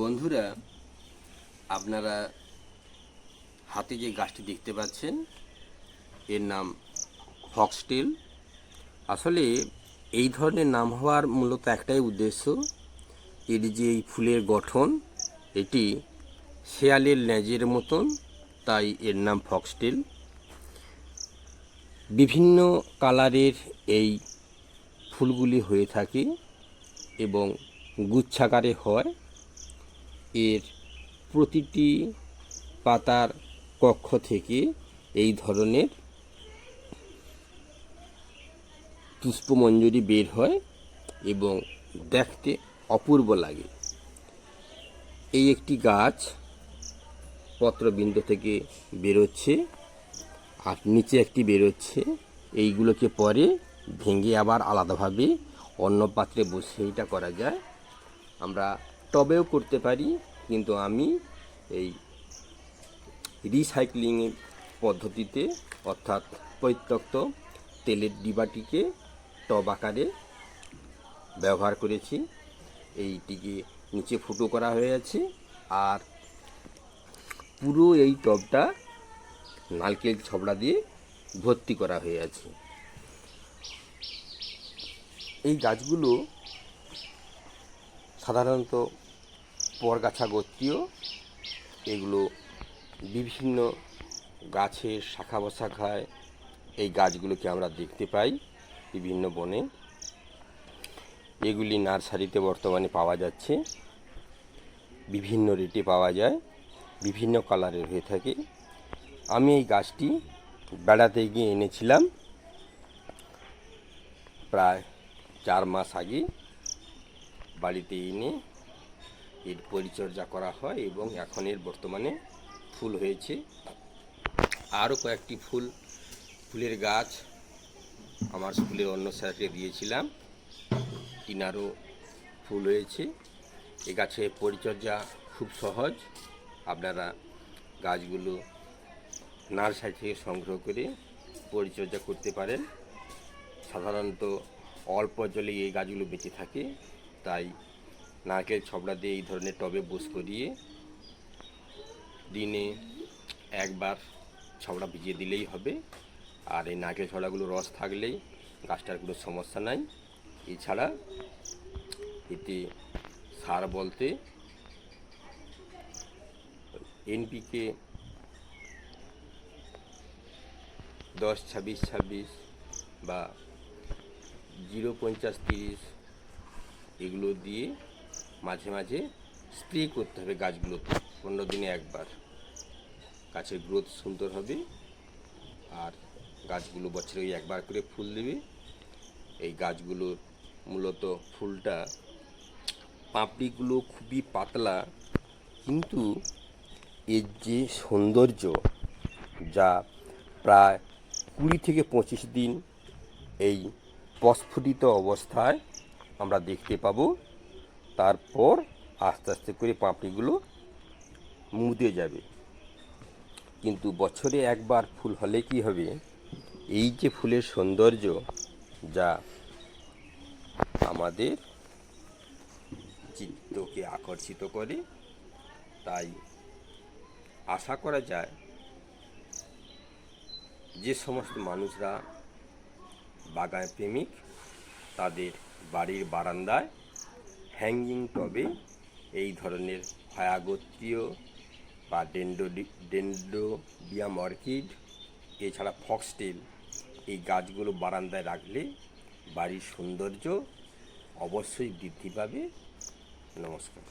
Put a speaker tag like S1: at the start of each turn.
S1: বন্ধুরা, আপনারা হাতে যে গাছটি দেখতে পাচ্ছেন, এর নাম ফক্সটেল। আসলে এই ধরনের নাম হওয়ার মূলত একটাই উদ্দেশ্য এর যে এই ফুলের গঠন, এটি শেয়ালের লেজের মতন, তাই এর নাম ফক্সটেল। বিভিন্ন কালারের এই ফুলগুলি হয়ে থাকে এবং গুচ্ছাকারে হয়। এর প্রতিটি পাতার কক্ষ থেকে এই ধরনের পুষ্পমঞ্জুরি বের হয় এবং দেখতে অপূর্ব লাগে। এই একটি গাছ পত্রবিন্দু থেকে বেরোচ্ছে আর নিচে একটি বেরোচ্ছে। এইগুলোকে পরে ভেঙে আবার আলাদাভাবে অন্য পাত্রে বসে এটা করা যায়। আমরা টবেও করতে পারি, কিন্তু আমি এই রিসাইক্লিং পদ্ধতিতে, অর্থাৎ পরিত্যক্ত তেলের ডিবাটিকে টব আকারে ব্যবহার করেছি। এইটিকে নিচে ফুটো করা হয়ে আছে আর পুরো এই টবটা নারকেল ছবড়া দিয়ে ভর্তি করা হয়ে আছে এই গাছগুলো সাধারণত পরগাছা গোত্রীয় এগুলো বিভিন্ন গাছের শাখা প্রশাখায় এই গাছগুলোকে আমরা দেখতে পাই বিভিন্ন বনে। এগুলি নার্সারিতে বর্তমানে পাওয়া যাচ্ছে। বিভিন্ন রেটে পাওয়া যায়, বিভিন্ন কালারের হয়ে থাকে। আমি এই গাছটি বেড়াতে গিয়ে এনেছিলাম প্রায় চার মাস আগে বাড়িতে এনে এর পরিচর্যা করা হয় এবং এখন এর বর্তমানে ফুল হয়েছে। আরও কয়েকটি ফুল, ফুলের গাছ আমার স্কুলের অন্য স্যারকে দিয়েছিলাম। তিনারও ফুল হয়েছে। এ গাছের পরিচর্যা খুব সহজ। আপনারা গাছগুলো নার্সারি থেকে সংগ্রহ করে পরিচর্যা করতে পারেন। সাধারণত অল্প জলে এই গাছগুলো বেঁচে থাকে, তাই নারকেল ছবড়া দিয়ে এই ধরনের টবে বোস করিয়ে দিনে একবার ছবড়া ভিজিয়ে দিলেই হবে। আর এই নারকেল ছবড়াগুলো রস থাকলেই গাছটার কোনো সমস্যা নাই। এছাড়া এতে সার বলতে এনপিকে দশ, ছাব্বিশ ছাব্বিশ বা জিরো পঞ্চাশ তিরিশ এগুলো দিয়ে মাঝে মাঝে স্প্রে করতে হবে গাছগুলোতে পনেরো দিনে একবার। গাছের গ্রোথ সুন্দর হবে। আর গাছগুলো বছরে ওই একবার করে ফুল দেবে। এই গাছগুলোর মূলত ফুলটা পাপড়িগুলো খুবই পাতলা, কিন্তু এর যে সৌন্দর্য যা প্রায় কুড়ি থেকে পঁচিশ দিন এই প্রস্ফুটিত অবস্থায় আমরা দেখতে পাবো তারপর আস্তে আস্তে করে পাপড়িগুলো মুদে যাবে। কিন্তু বছরে একবার ফুল হলে কি হবে? এই যে ফুলের সৌন্দর্য যা আমাদের চিত্তকে আকর্ষিত করে, তাই আশা করা যায় যে সমস্ত মানুষরা বাগান প্রেমিক তাদের বাড়ির বারান্দায় হ্যাঙ্গিং টবে এই ধরনের হয়াগোত্রীয় বা ডেন্ডো ডেন্ডোবিয়াম অর্কিড, এছাড়া ফক্সটেল এই গাছগুলো বারান্দায় রাখলে বাড়ির সৌন্দর্য অবশ্যই বৃদ্ধি পাবে। নমস্কার।